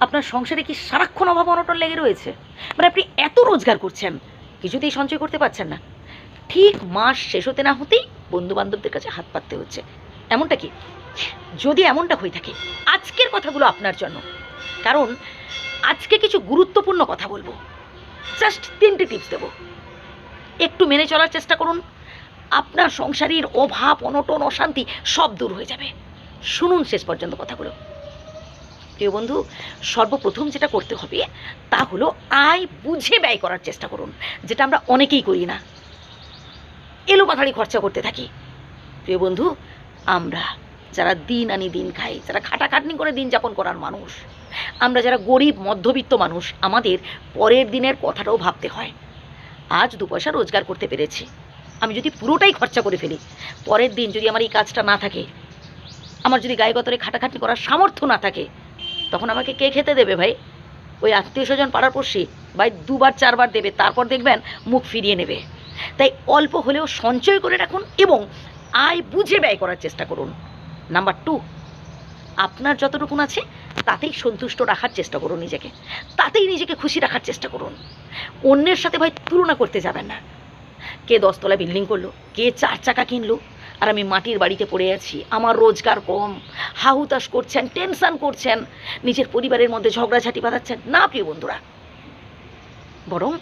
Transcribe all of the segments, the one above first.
আপনার সংসারে কি সারাক্ষণ অভাব অনটন লেগে রয়েছে? মানে আপনি এত রোজগার করছেন, কিছুতেই সঞ্চয় করতে পারছেন না। ঠিক মাস শেষ হতে না হতেই বন্ধু বান্ধবদের কাছে হাত পাততে হচ্ছে। এমনটা কি? যদি এমনটা হয়ে থাকে, আজকের কথাগুলো আপনার জন্য। কারণ, আজকে কিছু গুরুত্বপূর্ণ কথা বলব। জাস্ট তিনটে টিপস দেবো। একটু মেনে চলার চেষ্টা করুন। আপনার সংসারের অভাব, অনটন, অশান্তি সব দূর হয়ে যাবে। শুনুন শেষ পর্যন্ত কথাগুলো। প্রিয় বন্ধু, সর্বপ্রথম যেটা করতে হবে, তা হলো আয় বুঝে ব্যয় করার চেষ্টা করুন, যেটা আমরা অনেকেই করি না। এলো পাথাড়ি খরচা করতে থাকি। প্রিয় বন্ধু, আমরা যারা দিন আনি দিন খাই, যারা খাটাখাটনি করে দিন যাপন করার মানুষ, আমরা যারা গরিব, মধ্যবিত্ত মানুষ, আমাদের পরের দিনের কথাটাও ভাবতে হয়, আজ দু পয়সা রোজগার করতে পেরেছি, আমি যদি পুরোটাই খরচা করে ফেলি, পরের দিন যদি আমার এই কাজটা না থাকে, আমার যদি গায়ে গতরে খাটাখাটনি করার সামর্থ্য না থাকে তখন আমাকে কে খেতে দেবে ভাই? ওই আত্মীয় স্বজন পাড়ার পড়শি ভাই দুবার, চারবার দেবে, তারপর দেখবেন মুখ ফিরিয়ে নেবে। তাই অল্প হলেও সঞ্চয় করে রাখুন এবং আয় বুঝে ব্যয় করার চেষ্টা করুন। নাম্বার টু, আপনার যতটুকুন আছে, তাতেই সন্তুষ্ট রাখার চেষ্টা করুন নিজেকে। তাতেই নিজেকে খুশি রাখার চেষ্টা করুন। অন্যের সাথে ভাই তুলনা করতে যাবেন না। কে দশতলা বিল্ডিং করল, কে চার চাকা কিনলো আর আমি মাটির বাড়িতে পড়ে আছি। আমার রোজগার কম। হাহুতাশ করছেন, টেনশন করছেন। নিজের পরিবারের মধ্যে ঝগড়াঝাটি বাঁধাচ্ছেন। না, প্রিয় বন্ধুরা। বরং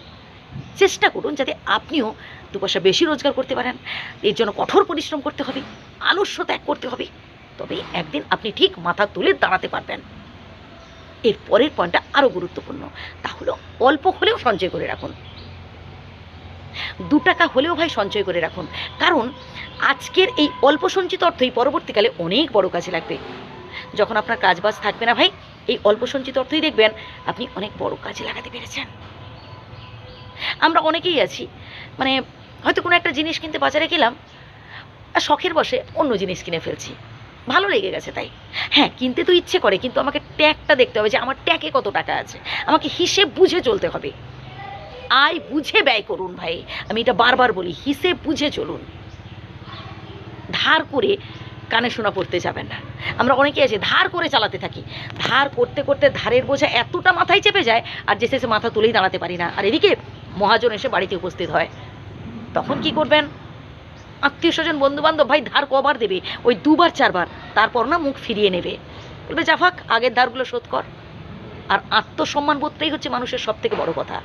চেষ্টা করুন যাতে আপনিও দু পয়সা বেশি রোজগার করতে পারেন। এর জন্য কঠোর পরিশ্রম করতে হবে, আলস্য ত্যাগ করতে হবে। তবে একদিন আপনি ঠিক মাথা তুলে দাঁড়াতে পারবেন। এর পরের পয়েন্টটা আরও গুরুত্বপূর্ণ। তা হলো অল্প হলেও সঞ্চয় করে রাখুন। দু টাকা হলেও ভাই সঞ্চয় করে রাখুন। কারণ আজকের এই অল্প সঞ্চিত অর্থই পরবর্তীকালে অনেক বড় কাজে লাগবে। যখন আপনার কাজবাজ থাকবে না ভাই, এই অল্প সঞ্চিত অর্থই দেখবেন আপনি অনেক বড় কাজে লাগাতে পেরেছেন। আমরা অনেকেই আছি মানে হয়তো কোনো একটা জিনিস কিনতে বাজারে গেলাম, আর শখের বসে অন্য জিনিস কিনে ফেলছি। ভালো লেগে গেছে তাই। হ্যাঁ কিনতে তো ইচ্ছে করে, কিন্তু আমাকে ট্যাগটা দেখতে হবে যে আমার ট্যাগে কত টাকা আছে। আমাকে হিসেব বুঝে চলতে হবে। আয় বুঝে ব্যয় করুন ভাই। আমি এটা বারবার বলি, হিসেব বুঝে চলুন। ধার করে কানে শোনা পড়তে যাবেন না। আমরা অনেকে আছে, ধার করে চালাতে থাকি। ধার করতে করতে ধারের বোঝা এতটা মাথায় চেপে যায়, আর যে শেষে মাথা তুলেই দাঁড়াতে পারি না। আর এদিকে মহাজন এসে বাড়িতে উপস্থিত হয়। তখন কি করবেন? আত্মীয় স্বজন বন্ধু বান্ধব ভাই ধার কবার দেবে? ওই দুবার, চারবার। তারপর না মুখ ফিরিয়ে নেবে। বলবে, জাফাক, আগের ধারগুলো শোধ কর। আর আত্মসম্মান বোধটাই হচ্ছে মানুষের সব থেকে বড় কথা।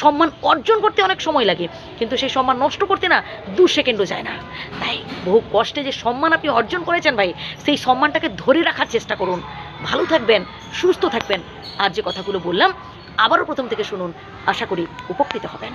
সম্মান অর্জন করতে অনেক সময় লাগে, কিন্তু সেই সম্মান নষ্ট করতে না দু সেকেন্ডও যায় না। তাই বহু কষ্টে যে সম্মান আপনি অর্জন করেছেন ভাই, সেই সম্মানটাকে ধরে রাখার চেষ্টা করুন। ভালো থাকবেন, সুস্থ থাকবেন। আর যে কথাগুলো বললাম, আবারও প্রথম থেকে শুনুন। আশা করি উপকৃত হবেন।